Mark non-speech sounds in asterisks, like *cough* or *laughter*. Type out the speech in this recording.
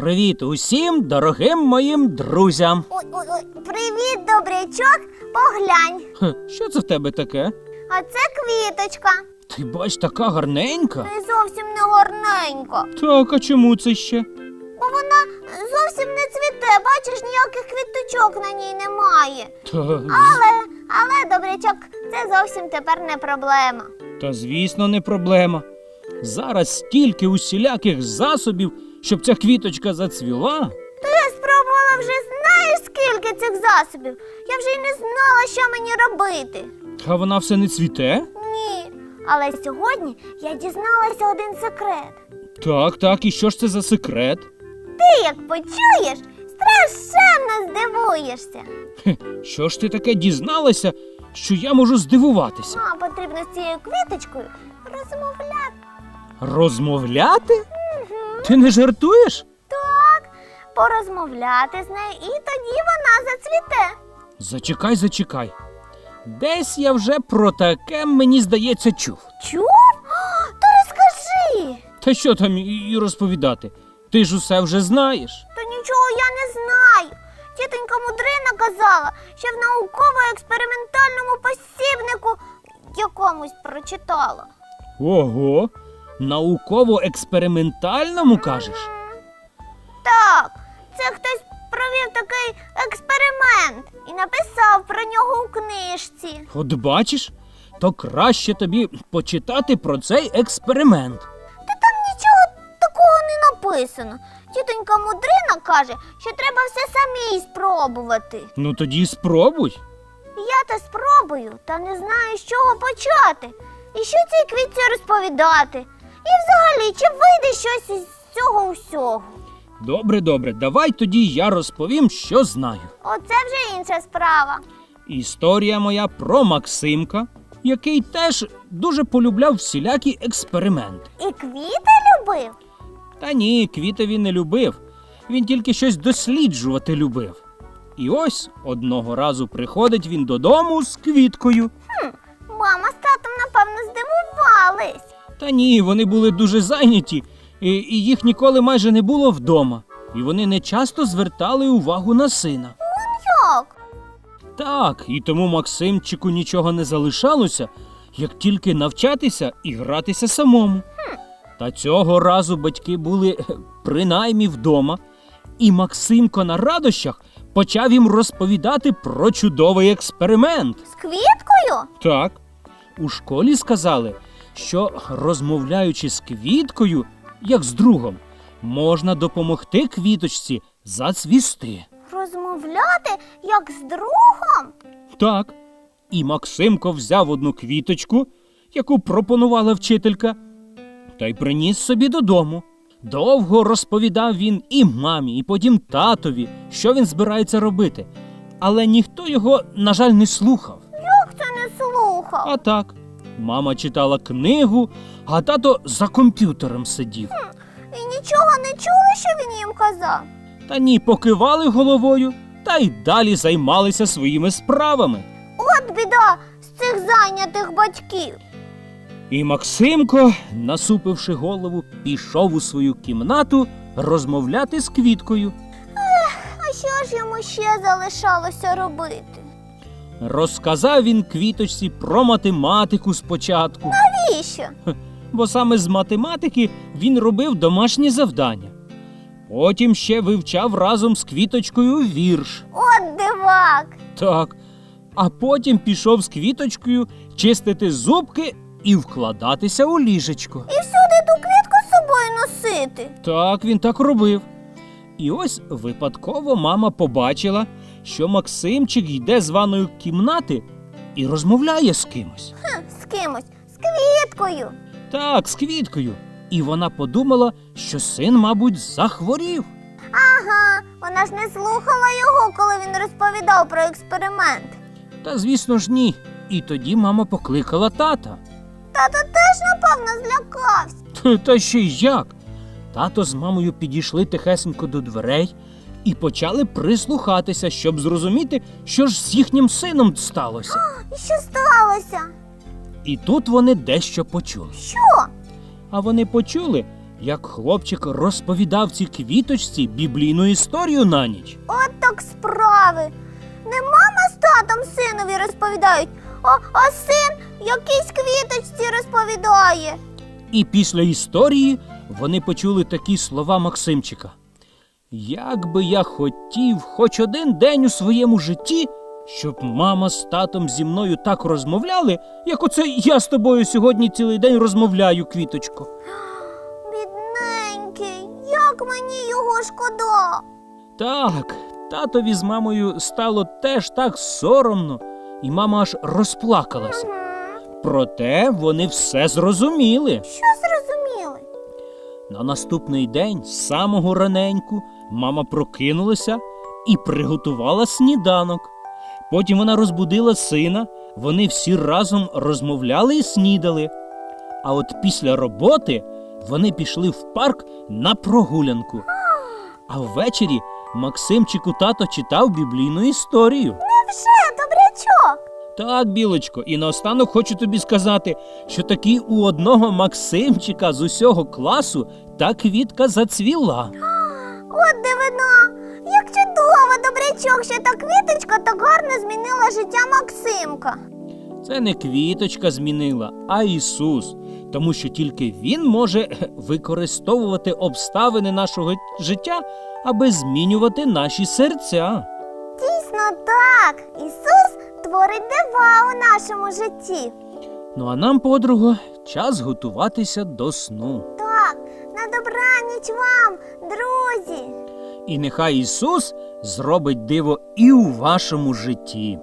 Привіт усім дорогим моїм друзям. Ой, ой, ой, привіт, добрячок, поглянь. Хе, Що це в тебе таке? А це квіточка. Ти бач, така гарненька. Не зовсім не гарненька. Так, а чому це ще? Бо вона зовсім не цвіте, бачиш, ніяких квіточок на ній немає. Та, Але, але, добрячок, це зовсім тепер не проблема. та звісно, не проблема. Зараз стільки усіляких засобів, щоб ця квіточка зацвіла. То я спробувала вже знаєш скільки цих засобів. Я вже й не знала, що мені робити. А вона все не цвіте? Ні. Але сьогодні я дізналася один секрет. Так, так, і що ж це за секрет? Ти як почуєш, страшенно здивуєшся. Хе, що ж ти таке дізналася, що я можу здивуватися? Нам потрібно з цією квіточкою розмовляти. Розмовляти? Ти не жартуєш? Так, порозмовляти з нею, і тоді вона зацвіте. Зачекай, зачекай. Десь я вже про таке, мені здається, чув. Чув? О, то розкажи. Та що там і розповідати? Ти ж усе вже знаєш. Та нічого я не знаю. Тітонька Мудрина казала, що в науково-експериментальному посібнику якомусь прочитала. Ого, науково-експериментальному кажеш? Так, це хтось провів такий експеримент і написав про нього у книжці. От бачиш, то краще тобі почитати про цей експеримент. Та там нічого такого не написано. Тітонька Мудрина каже, що треба все самій спробувати. Ну тоді спробуй. Я то спробую, та не знаю, з чого почати. І що цій квітці розповідати. І взагалі, чи вийде щось із цього усього? Добре, добре, давай тоді я розповім, що знаю. Оце вже інша справа. Історія моя про Максимка, який теж дуже полюбляв всілякі експерименти. І квіти любив? Та ні, квіти він не любив. Він тільки щось досліджувати любив. І ось одного разу приходить він додому з квіткою. Мама з татом, напевно, здивувались. Та ні, вони були дуже зайняті, і, і їх ніколи майже не було вдома. І вони не часто звертали увагу на сина. Як? Так, і тому Максимчику нічого не залишалося, як тільки навчатися і гратися самому. Та цього разу батьки були е, принаймні вдома, і Максимко на радощах почав їм розповідати про чудовий експеримент. З квіткою? Так, у школі сказали, що розмовляючи з квіткою, як з другом, можна допомогти квіточці зацвісти. Розмовляти як з другом? Так. І Максимко взяв одну квіточку, яку пропонувала вчителька, та й приніс собі додому. Довго розповідав він і мамі, і потім татові, що він збирається робити. Але ніхто його, на жаль, не слухав. Як це не слухав? А так, мама читала книгу, а тато за комп'ютером сидів. І нічого не чули, що він їм казав. Та ні, покивали головою та й далі займалися своїми справами. От біда з цих зайнятих батьків. І Максимко, насупивши голову, пішов у свою кімнату розмовляти з квіткою. А що ж йому ще залишалося робити? Розказав він квіточці про математику спочатку, Навіщо? бо саме з математики він робив домашні завдання. Потім ще вивчав разом з квіточкою вірш. От дивак. Так. А потім пішов з квіточкою чистити зубки і вкладатися у ліжечко. І всюди ту квітку з собою носити. Так, він так робив. І ось випадково мама побачила, що Максимчик йде з ванної кімнати і розмовляє з кимось. Хм, з кимось, з квіткою. Так, з квіткою. І вона подумала, що син, мабуть, захворів. Ага, вона ж не слухала його, коли він розповідав про експеримент. Та, звісно ж, ні. І тоді мама покликала тата. Тато теж, напевно, злякався. Та, та ще й як? Тато з мамою підійшли тихесенько до дверей і почали прислухатися, щоб зрозуміти, що ж з їхнім сином сталося. І що сталося? І тут вони дещо почули. Що? А вони почули, як хлопчик розповідав цій квіточці біблійну історію на ніч. От так справи. Не мама з татом синові розповідають, а, а син якійсь квіточці розповідає. І після історії вони почули такі слова Максимчика. Як би я хотів хоч один день у своєму житті, щоб мама з татом зі мною так розмовляли, як оце я з тобою сьогодні цілий день розмовляю, квіточко. Бідненький, як мені його шкода. Так, татові з мамою стало теж так соромно, і мама аж розплакалася. Мгм. Проте вони все зрозуміли. Що зрозуміли? На наступний день, з самого раненьку, мама прокинулася і приготувала сніданок. Потім вона розбудила сина, вони всі разом розмовляли і снідали. А от після роботи вони пішли в парк на прогулянку. А ввечері Максимчику тато читав біблійну історію. Невже, добрячок? Так, білочко, і наостанок хочу тобі сказати, що таки у одного Максимчика з усього класу та квітка зацвіла. От дивина. Як чудово, добрячок, що та квіточка так гарно змінила життя Максимка. Це не квіточка змінила, а Ісус, тому що тільки Він може *laughs* використовувати обставини нашого життя, аби змінювати наші серця. Дійсно так. Ісус творить дива у нашому житті. Ну а нам, подруго, час готуватися до сну. На добраніч вам, друзі. І нехай Ісус зробить диво і у вашому житті.